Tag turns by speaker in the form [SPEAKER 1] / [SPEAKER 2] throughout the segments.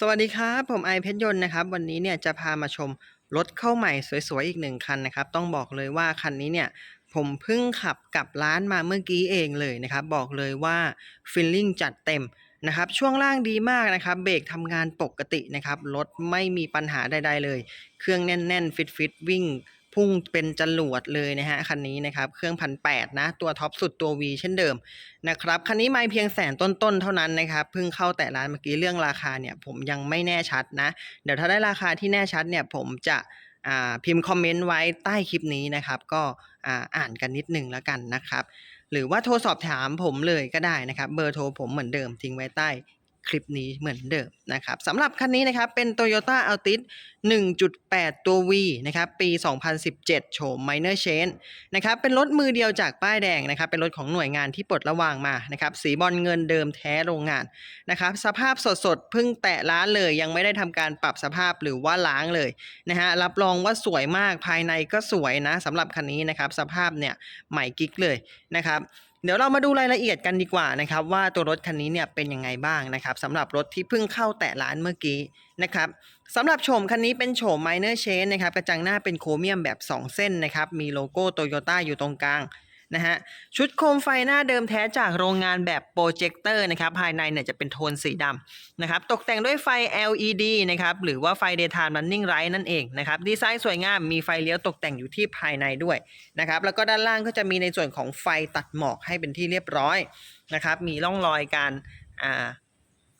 [SPEAKER 1] สวัสดีครับ ผมไอเพชรยนต์นะครับ วันนี้เนี่ยจะพามาชมรถเข้าใหม่สวยๆ อีกหนึ่งคันนะครับ ต้องบอกเลยว่าคันนี้เนี่ยผมเพิ่งขับกลับร้านมาเมื่อกี้เองเลยนะครับ บอกเลยว่าฟิลลิ่งจัดเต็มนะครับช่วงล่างดีมากนะครับเบรกทำงานปกตินะครับรถไม่มีปัญหาใดๆเลย เครื่องแน่นๆฟิตๆวิ่ง พุ่งเป็นจรวดเลยนะฮะคันนี้นะครับเครื่องพันแนะ ตัวท็อปสุดตัว V เช่นเดิมนะครับคันนี้ไม่เพียงแสนต้นๆเท่านั้นนะครับเพิ่งเข้าแต่ร้านเมื่อกี้เรื่องราคาเนี่ยผมยังไม่แน่ชัดนะ เดี๋ยวถ้าได้ราคาที่แน่ชัดเนี่ยผมจะพิมพ์คอมเมนต์ไว้ใต้คลิปนี้นะครับ ก็อ่าอ่านกันนิดนึงแล้วกันนะครับ หรือว่าโทรสอบถามผมเลยก็ได้นะครับ เบอร์โทรผมเหมือนเดิมทิ้งไว้ใต้ คลิปนี้เหมือนเดิมนะครับสำหรับคันนี้นะครับเป็น Toyota Altis 1.8 ตัว V นะครับปี 2017 โฉม Minor Change นะครับเป็นรถมือเดียวจากป้ายแดงนะครับเป็นรถของหน่วยงานที่ปลดระวางมานะครับสีบอลเงินเดิมแท้โรงงานนะครับสภาพสดๆเพิ่งแตะร้านเลย ยังไม่ได้ทำการปรับสภาพหรือว่าล้างเลยนะฮะรับรองว่าสวยมากภายในก็สวยนะสำหรับคันนี้นะครับสภาพเนี่ยใหม่กิ๊กเลยนะครับ เดี๋ยวเรามาดูรายละเอียดกันดีกว่านะครับว่าตัวรถคันนี้เนี่ยเป็นยังไงบ้างนะครับสำหรับรถที่เพิ่งเข้าแตะร้านเมื่อกี้นะครับสำหรับโฉมคันนี้เป็นโฉม Minor Change นะครับกระจังหน้าเป็นโครเมียมแบบ 2 เส้นนะครับมีโลโก้โตโยต้าอยู่ตรงกลาง นะฮะชุดโคมไฟหน้าเดิมแท้จากโรงงานแบบโปรเจคเตอร์นะครับภายในเนี่ยจะเป็นโทนสีดำนะครับตกแต่งด้วยไฟ LED นะครับหรือว่าไฟ Daytime Running Light นั่นเองนะครับดีไซน์สวยงามมีไฟเลี้ยวตกแต่งอยู่ที่ภายในด้วยนะครับแล้วก็ด้านล่างก็จะมีในส่วนของไฟตัดหมอกให้เป็นที่เรียบร้อยนะครับมีร่องรอยการอ่า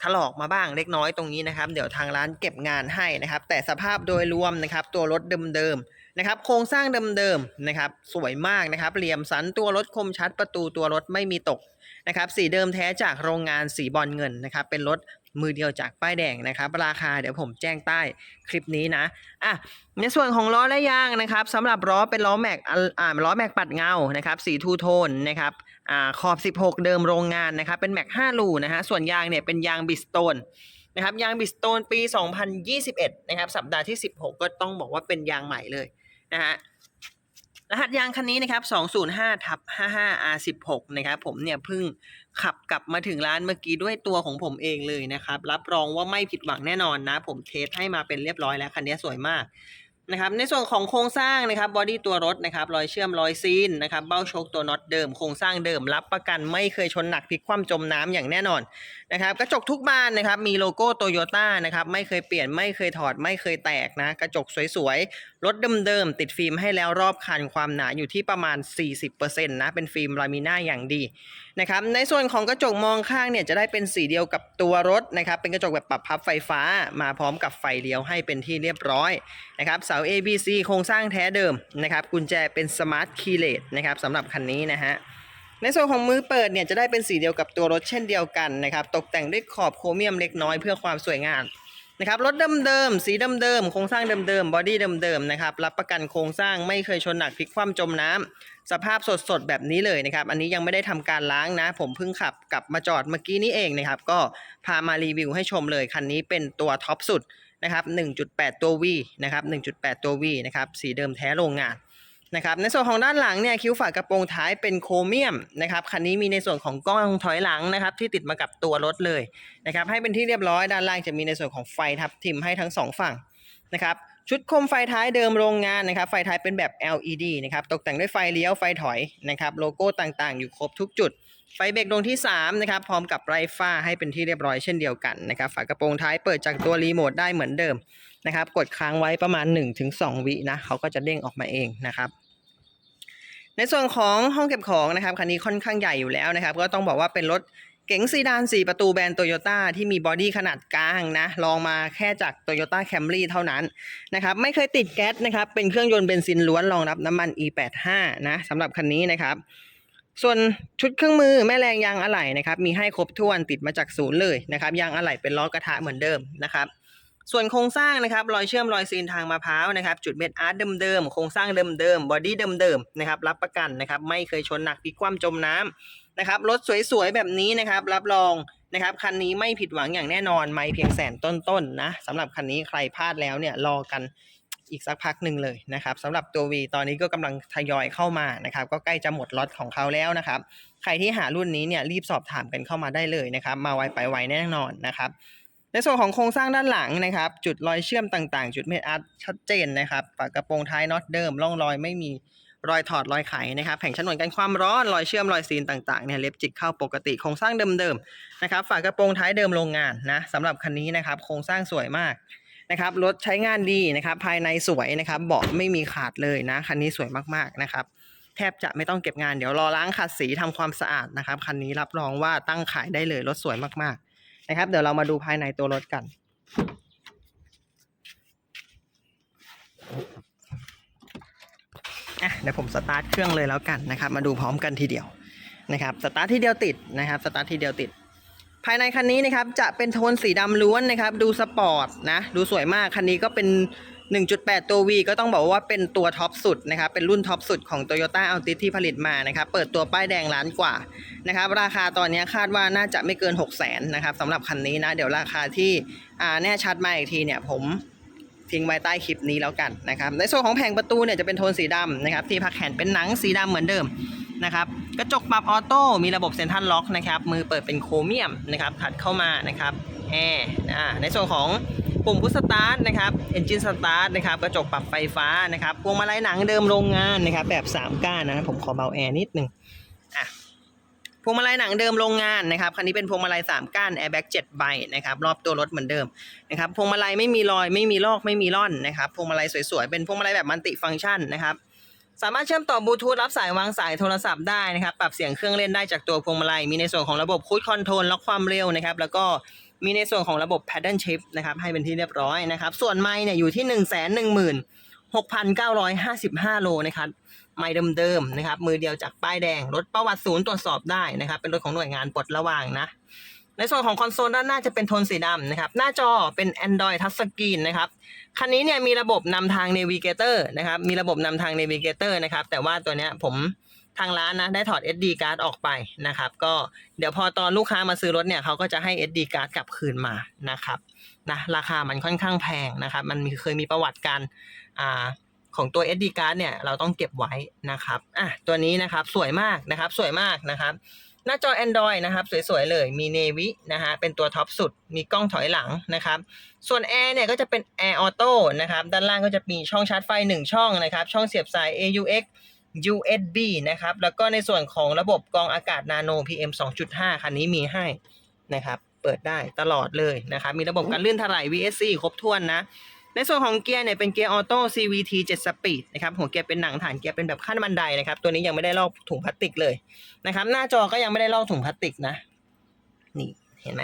[SPEAKER 1] ถลอกมาบ้างเล็กน้อยตรงนี้นะครับ เดี๋ยวทางร้านเก็บงานให้นะครับ แต่สภาพโดยรวมนะครับ ตัวรถเดิมๆ นะครับโครงสร้างเดิมๆนะครับสวยมากนะครับ เหลี่ยมสันตัวรถคมชัดประตูตัวรถไม่มีตกนะครับสีเดิมแท้จากโรงงานสีบอลเงินนะครับเป็นรถมือเดียวจากป้ายแดงนะครับ ราคาเดี๋ยวผมแจ้งใต้คลิปนี้นะอะในส่วนของล้อและยางนะครับสำหรับล้อเป็นล้อแม็กอ่าอ่าล้อแม็กปัดเงานะครับสีทูโทนนะครับอ่าขอบ 16 เดิมโรงงานนะครับเป็นแม็ก5ลูนะฮะส่วนยางเนี่ยเป็นยางบิสโตนนะครับยางบิสโตนปี 2021 นะครับสัปดาห์ที่ 16 ก็ต้องบอกว่าเป็นยางใหม่เลย นะฮะรหัสยางคันนี้นะครับ 205ทับ55 R16 นะครับ ผมเนี่ยเพิ่งขับกลับมาถึงร้านเมื่อกี้ด้วยตัวของผมเองเลยนะครับ รับรองว่าไม่ผิดหวังแน่นอนนะ ผมเทสให้มาเป็นเรียบร้อยแล้ว คันนี้สวยมากนะครับ ในส่วนของโครงสร้างนะครับบอดี้ตัวรถนะครับ รอยเชื่อมรอยซีนนะครับ เบ้าโชคตัวน็อตเดิม โครงสร้างเดิม รับประกันไม่เคยชนหนักพลิกคว่ำจมน้ำอย่างแน่นอนนะครับกระจกทุกบานนะครับมีโลโก้โตโยต้านะครับไม่เคยเปลี่ยนไม่เคยถอดไม่เคยแตกนะกระจกสวยๆรถเดิมๆติดฟิล์มให้แล้วรอบคันความหนาอยู่ที่ประมาณ 40%นะเป็นฟิล์มลามิน่าอย่างดีนะครับในส่วนของกระจกมองข้างเนี่ยจะได้เป็นสีเดียวกับตัวรถนะครับเป็นกระจกแบบปรับพับไฟฟ้ามาพร้อมกับไฟเลี้ยวให้เป็นที่เรียบร้อยนะครับเสา ABC โครงสร้างแท้เดิมนะครับกุญแจเป็นสมาร์ทคีย์เลสนะครับสำหรับคันนี้นะฮะ ในส่วนของมือเปิดเนี่ยจะได้เป็นสีเดียวกับตัวรถเช่นเดียวกันนะครับ ตกแต่งด้วยขอบโครเมียมเล็กน้อยเพื่อความสวยงามนะครับรถเดิมๆสีเดิมๆโครงสร้างเดิมๆบอดี้เดิมๆนะครับรับประกันโครงสร้างไม่เคยชนหนักพลิกคว่ำจมน้ำสภาพสดๆแบบนี้เลยนะครับ อันนี้ยังไม่ได้ทำการล้างนะ ผมเพิ่งขับกลับมาจอดเมื่อกี้นี้เองนะครับ ก็พามารีวิวให้ชมเลยคันนี้เป็นตัวท็อปสุดนะครับ1.8 ตัว V นะครับ1.8 ตัว V นะครับสีเดิมแท้โรงงาน นะครับในส่วนของด้านหลังเนี่ยคิ้วฝากระโปรงท้ายเป็นโครเมียมนะครับคันนี้มีในส่วนของกล้องถอยหลังนะครับที่ติดมากับตัวรถเลยนะครับให้เป็นที่เรียบร้อยด้านล่างจะมีในส่วนของไฟทับทิมให้ทั้งสองฝั่งนะครับชุดโคมไฟท้ายเดิมโรงงานนะครับไฟท้ายเป็นแบบ LED นะครับตกแต่งด้วยไฟเลี้ยวไฟถอยนะครับโลโก้ต่างๆ อยู่ครบทุกจุด ไฟเบรกดวงที่3นะครับพร้อมกับไรฟ้าให้เป็นที่เรียบร้อยเช่นเดียวกันนะครับฝากระโปรงท้ายเปิดจากตัวรีโมทได้เหมือนเดิมนะครับกดค้างไว้ประมาณ 1-2 วินะเขาก็จะเด้งออกมาเองนะครับ ในส่วนของห้องเก็บของนะครับคันนี้ค่อนข้างใหญ่อยู่แล้วนะครับ ก็ต้องบอกว่าเป็นรถเก๋งซีดาน 4 ประตูแบรนด์โตโยต้าที่มีบอดี้ขนาดกลางนะลองมาแค่จาก Toyota Camry เท่านั้นนะครับไม่เคยติดแก๊สนะครับเป็นเครื่องยนต์เบนซินล้วนรองรับน้ำมัน E85 นะสำหรับคันนี้นะครับส่วนชุดเครื่องมือแม่แรงยางอะไหล่นะครับมีให้ครบถ้วนติดมาจากศูนย์เลยนะครับยางอะไหล่เป็นล้อกระทะเหมือนเดิมนะครับ ส่วนโครงสร้างนะครับรอยเชื่อมรอยซีนทางมะพร้าวนะครับจุดเม็ดอาร์ตเดิมๆโครงสร้างเดิมๆบอดี้เดิมๆนะครับรับประกันนะครับไม่เคยชนหนักพิกคว่ำจมน้ำนะครับรถสวยๆแบบนี้นะครับรับรองนะครับคันนี้ไม่ผิดหวังอย่างแน่นอนไม่เพียงแสนต้นๆนะสำหรับคันนี้ใครพลาดแล้วเนี่ยรอกันอีกสักพักหนึ่งเลยนะครับสำหรับตัว V ตอนนี้ก็กำลังทยอยเข้ามานะครับก็ใกล้จะหมดล็อตของเขาแล้วนะครับ ใครที่หารุ่นนี้เนี่ยรีบสอบถามกันเข้ามาได้เลยนะครับ มาไวไปไวแน่นอนนะครับ ในส่วนของโครงสร้างด้านหลังนะครับ จุดรอยเชื่อมต่างๆ จุดเมทอาร์ตชัดเจนนะครับฝากระโปรงท้ายน็อตเดิมร่องรอยไม่มีรอยถอดรอยไขนะครับแผงฉนวนกันความร้อนรอยเชื่อมรอยซีนต่างๆเนี่ยเล็บจิกเข้าปกติโครงสร้างเดิมๆนะครับฝากระโปรงท้ายเดิมโรงงานนะสำหรับคันนี้นะครับ โครงสร้างสวยมากนะครับรถใช้งานดีนะครับภายในสวยนะครับเบาะไม่มีขาดเลยนะคันนี้สวยมากๆนะครับแทบจะไม่ต้องเก็บงานเดี๋ยวรอล้างขัดสีทำความสะอาดนะครับคันนี้รับรองว่าตั้งขายได้เลยรถสวยมากๆ นะครับ เดี๋ยวเรามาดูภายในตัวรถกันอะเดี๋ยวผมสตาร์ทเครื่องเลยแล้วกันนะครับ มาดูพร้อมกันทีเดียวนะครับ สตาร์ททีเดียวติดนะครับ สตาร์ททีเดียวติด ภายในคันนี้นะครับจะเป็นโทนสีดำล้วนนะครับ ดูสปอร์ตนะ ดูสวยมาก คันนี้ก็เป็น 1.8 ตัว V ก็ต้องบอกว่าเป็นตัวท็อปสุดนะครับ เป็นรุ่นท็อปสุดของ Toyota Altis ที่ผลิตมานะครับ เปิดตัวป้ายแดงล้านกว่านะครับ ราคาตอนนี้คาดว่าน่าจะไม่เกิน 6 0 0 0 0นนะครับสำหรับคันนี้นะ เดี๋ยวราคาที่แน่ชัดมาอีกทีเนี่ย ผมทิ้งไว้ใต้คลิปนี้แล้วกันนะครับ ในส่วนของแผงประตูเนี่ยจะเป็นโทนสีดำนะครับ ที่พักแขนเป็นหนังสีดำเหมือนเดิมนะครับกระจกปรับออโต้มีระบบเซ็นทรัลล็อกนะครับมือเปิดเป็นโครเมียมนะครับถัดเข้ามานะครับแอร์ในส่วนของ ปุ่มพุชสตาร์ทนะครับเอนจินสตาร์ทนะครับกระจกปรับไฟฟ้านะครับพวงมาลัยหนังเดิมโรงงานนะครับแบบ3ก้านนะผมขอเบาแอร์นิดนึงอะพวงมาลัยหนังเดิมโรงงานนะครับคันนี้เป็นพวงมาลัย3ก้านแอร์แบ็ก7ใบนะครับรอบตัวรถเหมือนเดิมนะครับพวงมาลัยไม่มีรอยไม่มีลอกไม่มีร่อนนะครับพวงมาลัยสวยๆเป็นพวงมาลัยแบบมัลติฟังก์ชันนะครับสามารถเชื่อมต่อบลูทูธรับสายวางสายโทรศัพท์ได้นะครับ ปรับเสียงเครื่องเล่นได้จากตัวพวงมาลัย มีในส่วนของระบบคูดคอนโทรลล็อกความเร็วนะครับ แล้วก็ มีในส่วนของระบบ paddle shift นะครับให้เป็นที่เรียบร้อยนะครับ ส่วนไม้เนี่ยอยู่ที่ 1 1 6 6,955 โลนะครับไม่เดิมๆนะครับ มือเดียวจากป้ายแดง รถประวัติศูนย์ตรวจสอบได้นะครับ เป็นรถของหน่วยงานปลดระวางนะ ในส่วนของคอนโซลด้านหน้าจะเป็นโทนสีดำนะครับ หน้าจอเป็น Android Touch Screen นะครับ คันนี้เนี่ยมีระบบนำทาง Navigator นะครับ มีระบบนำทาง Navigator นะครับ แต่ว่าตัวเนี้ยผม ทางร้านนะได้ถอด SD card ออกไปนะครับ ก็เดี๋ยวพอตอนลูกค้ามาซื้อรถเนี่ยเขาก็จะให้ SD card กลับคืนมานะครับนะราคามันค่อนข้างแพงนะครับ มันมีเคยมีประวัติการอ่าของตัว SD card เนี่ยเราต้องเก็บไว้นะครับอะตัวนี้นะครับสวยมากนะครับสวยมากนะครับ หน้าจอ Android นะครับสวยๆเลยมี Navy นะฮะเป็นตัวท็อปสุด มีกล้องถอยหลังนะครับ ส่วน Air เนี่ยก็จะเป็น Air Auto นะครับ ด้านล่างก็จะมีช่องชาร์จไฟ 1 ช่องนะครับ ช่องเสียบสาย AUX USB นะครับ แล้วก็ในส่วนของระบบกรองอากาศ Nano PM 2.5 คันนี้มีให้นะครับ เปิดได้ตลอดเลยนะครับ มีระบบการลื่นถลาย VSC ครบถ้วนนะ ในส่วนของเกียร์เนี่ยเป็นเกียร์ออโต้ CVT 7 Speed นะครับ หัวเกียร์เป็นหนังฐานเกียร์เป็นแบบขั้นบันไดนะครับ ตัวนี้ยังไม่ได้ลอกถุงพลาสติกเลยนะครับ หน้าจอก็ยังไม่ได้ลอกถุงพลาสติกนะ นี่เห็นไหม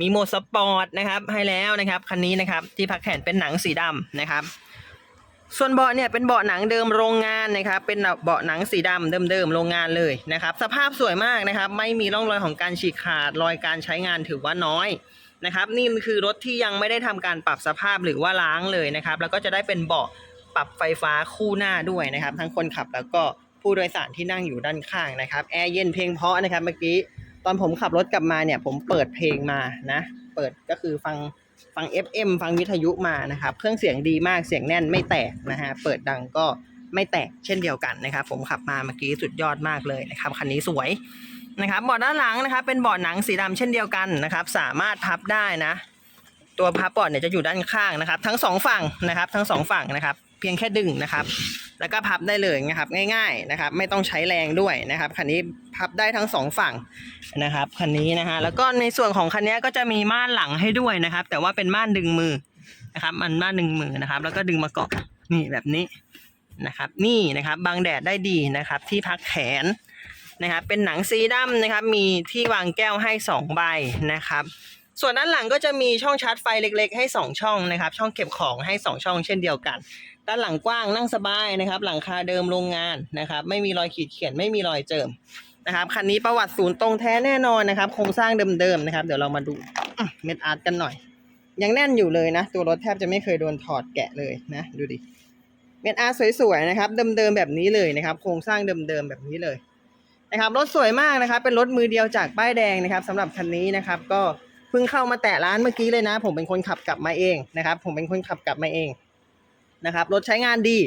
[SPEAKER 1] มีโหมดสปอร์ตนะครับให้แล้วนะครับ คันนี้นะครับที่พักแขนเป็นหนังสีดำนะครับ ส่วนเบาะเนี่ยเป็นเบาะหนังเดิมโรงงานนะครับ เป็นเบาะหนังสีดำเดิมๆโรงงานเลยนะครับ สภาพสวยมากนะครับ ไม่มีร่องรอยของการฉีกขาดรอยการใช้งานถือว่าน้อยนะครับ นี่คือรถที่ยังไม่ได้ทำการปรับสภาพหรือว่าล้างเลยนะครับ แล้วก็จะได้เป็นเบาะปรับไฟฟ้าคู่หน้าด้วยนะครับ ทั้งคนขับแล้วก็ผู้โดยสารที่นั่งอยู่ด้านข้างนะครับแอร์เย็นเพลงเพราะนะครับเมื่อกี้ตอนผมขับรถกลับมาเนี่ยผมเปิดเพลงมานะ เปิดก็คือฟัง ฟัง FM ฟังวิทยุมานะครับ เครื่องเสียงดีมากเสียงแน่นไม่แตกนะฮะ เปิดดังก็ไม่แตกเช่นเดียวกันนะครับ ผมขับมาเมื่อกี้สุดยอดมากเลยนะครับ คันนี้สวยนะครับเบาะด้านหลังนะครับ เป็นเบาะหนังสีดำเช่นเดียวกันนะครับ สามารถพับได้นะ ตัวพับเบาะเนี่ยจะอยู่ด้านข้างนะครับ ทั้งสองฝั่งนะครับ ทั้งสองฝั่งนะครับ เพียงแค่ดึงนะครับ แล้วก็พับได้เลยนะครับ ง่ายๆนะครับ ไม่ต้องใช้แรงด้วยนะครับคันนี้พับได้ทั้งสองฝั่งนะครับคันนี้นะฮะแล้วก็ในส่วนของคันนี้ก็จะมีม่านหลังให้ด้วยนะครับ แต่ว่าเป็นม่านดึงมือนะครับ มันม่านดึงมือนะครับ แล้วก็ดึงมาเกาะนี่แบบนี้นะครับ นี่นะครับบังแดดได้ดีนะครับ ที่พักแขนนะครับ เป็นหนังสีดำนะครับ มีที่วางแก้วให้สองใบนะครับส่วนด้านหลังก็จะมีช่องชาร์จไฟเล็กๆ ให้ 2 ช่องนะครับ ช่องเก็บของให้ 2 ช่องเช่นเดียวกัน ด้านหลังกว้างนั่งสบายนะครับ หลังคาเดิมโรงงานนะครับ ไม่มีรอยขีดเขียนไม่มีรอยเจิมนะครับคันนี้ประวัติศูนย์ตรงแท้แน่นอนนะครับ โครงสร้างเดิมๆนะครับ เดี๋ยวเรามาดูเม็ดอาร์ตกันหน่อย ยังแน่นอยู่เลยนะ ตัวรถแทบจะไม่เคยโดนถอดแกะเลยนะดูดิเม็ดอาร์ตสวยๆนะครับ เดิมๆแบบนี้เลยนะครับ โครงสร้างเดิมๆแบบนี้เลยนะครับรถสวยมากนะครับ เป็นรถมือเดียวจากป้ายแดงนะครับสำหรับคันนี้นะครับ ก็เพิ่งเข้ามาแตะร้านเมื่อกี้เลยนะ ผมเป็นคนขับกลับมาเองนะครับ ผมเป็นคนขับกลับมาเอง นะครับ รถใช้งานดี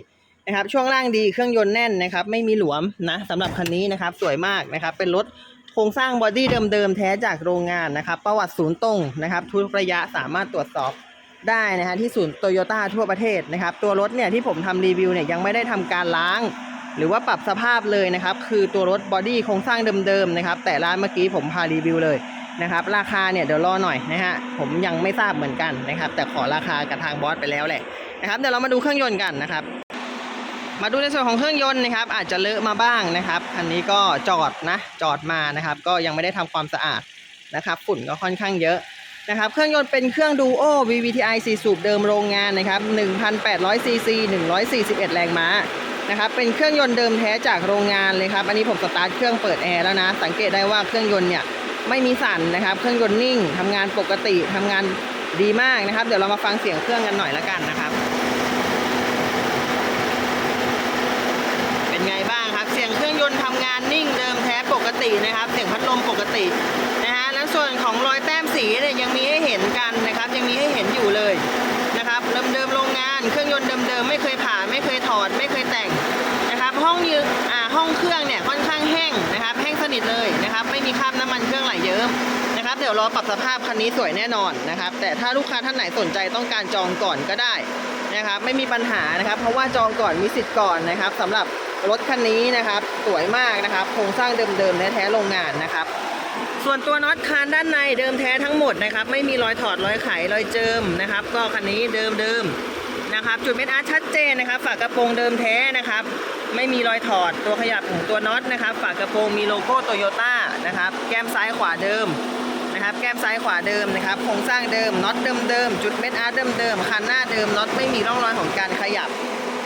[SPEAKER 1] นะครับ ช่วงล่างดี เครื่องยนต์แน่นนะครับ ไม่มีหลวมนะสำหรับคันนี้นะครับ สวยมากนะครับ เป็นรถโครงสร้างบอดี้เดิมๆแท้จากโรงงานนะครับ ประวัติศูนย์ตรงนะครับ ทุกระยะสามารถตรวจสอบได้นะฮะที่ศูนย์โตโยต้าทั่วประเทศนะครับ ตัวรถเนี่ยที่ผมทำรีวิวเนี่ยยังไม่ได้ทำการล้าง หรือว่าปรับสภาพเลยนะครับ คือตัวรถบอดี้โครงสร้างเดิมๆนะครับ แต่ร้านเมื่อกี้ผมพารีวิวเลย นะครับ ราคาเนี่ยเดี๋ยวรอหน่อยนะฮะผมยังไม่ทราบเหมือนกันนะครับ แต่ขอราคากับทางบอสไปแล้วแหละนะครับเดี๋ยวเรามาดูเครื่องยนต์กันนะครับมาดูในส่วนของเครื่องยนต์นะครับ อาจจะเลอะมาบ้างนะครับ อันนี้ก็จอดนะจอดมานะครับ ก็ยังไม่ได้ทำความสะอาดนะครับ ฝุ่นก็ค่อนข้างเยอะนะครับ เครื่องยนต์เป็นเครื่องดูโอ VVTi 4 สูบเดิมโรงงานนะครับ1,800 cc 141 แรงม้านะครับ เป็นเครื่องยนต์เดิมแท้จากโรงงานเลยครับ อันนี้ผมสตาร์ทเครื่องเปิดแอร์แล้วนะ สังเกตได้ว่าเครื่องยนต์เนี่ย ไม่มีสั่นนะครับ เครื่องยนต์นิ่งทำงานปกติทำงานดีมากนะครับ เดี๋ยวเรามาฟังเสียงเครื่องกันหน่อยละกันนะครับ เป็นไงบ้างครับ เสียงเครื่องยนต์ทำงานนิ่งเดิมแท้ปกตินะครับ เสียงพัดลมปกตินะฮะแล้วส่วนของรอยแต้มสีเนี่ยยังมีให้เห็นกันนะครับ ยังมีให้เห็นอยู่เลยนะครับเดิมๆโรงงานเครื่องยนต์เดิมๆไม่เคยผ่าไม่เคยถอดไม่เคยแต่งนะครับ ห้องยือ่าห้องเครื่องเนี่ยค่อนข้างแห้งนะครับ แห้งสนิทเลยนะครับ ไม่มีคราบ เดี๋ยวรอปรับสภาพคันนี้สวยแน่นอนนะครับ แต่ถ้าลูกค้าท่านไหนสนใจต้องการจองก่อนก็ได้นะครับ ไม่มีปัญหานะครับ เพราะว่าจองก่อนมีสิทธิ์ก่อนนะครับสำหรับรถคันนี้นะครับ สวยมากนะครับ โครงสร้างเดิมๆแท้ๆโรงงานนะครับส่วนตัวน็อตคานด้านในเดิมแท้ทั้งหมดนะครับ ไม่มีรอยถอดรอยไขรอยเจิมนะครับ ก็คันนี้เดิมๆนะครับ จุดเม็ดอาร์ชัดเจนนะครับ ฝากระโปรงเดิมแท้นะครับ ไม่มีรอยถอดตัวขยับของตัวน็อตนะครับ ฝากระโปรงมีโลโก้โตโยต้านะครับ แก้มซ้ายขวาเดิม นะครับ แก้มซ้ายขวาเดิมนะครับโครงสร้างเดิมน็อตเดิมเดิมๆจุดเม็ดอาร์ตเดิมเดิมๆคันหน้าเดิมน็อตไม่มีร่องรอยของการขยับ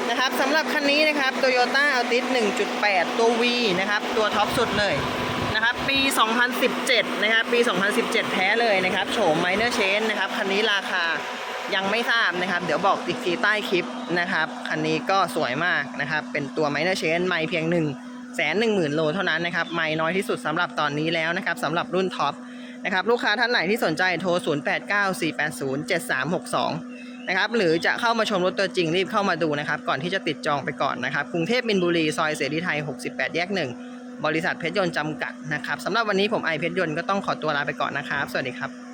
[SPEAKER 1] นะครับสำหรับคันนี้นะครับ Toyota Altis 1.8 ตัว V นะครับ ตัวท็อปสุดเลยนะครับ ปี 2017 นะครับ ปี 2017 แท้เลยนะครับ โฉม Minor Change นะครับ คันนี้ราคายังไม่ทราบนะครับ เดี๋ยวบอกอีกทีใต้คลิปนะครับ คันนี้ก็สวยมากนะครับ เป็นตัว Minor Change ไม่เพียง1แสนหนึ่งหมื่นโลเท่านั้นนะครับ ไม่น้อยที่สุดสำหรับตอนนี้แล้วนะครับสำหรับรุ่นท็อป นะครับลูกค้าท่านไหนที่สนใจโทร 0894807362 นะครับหรือจะเข้ามาชมรถตัวจริงรีบเข้ามาดูนะครับก่อนที่จะติดจองไปก่อนนะครับกรุงเทพมินบุรีซอยเสรีไทย 68 แยก 1 บริษัทเพชรยนต์จำกัดนะครับสำหรับวันนี้ผมไอเพชรยนต์ก็ต้องขอตัวลาไปก่อนนะครับ สวัสดีครับ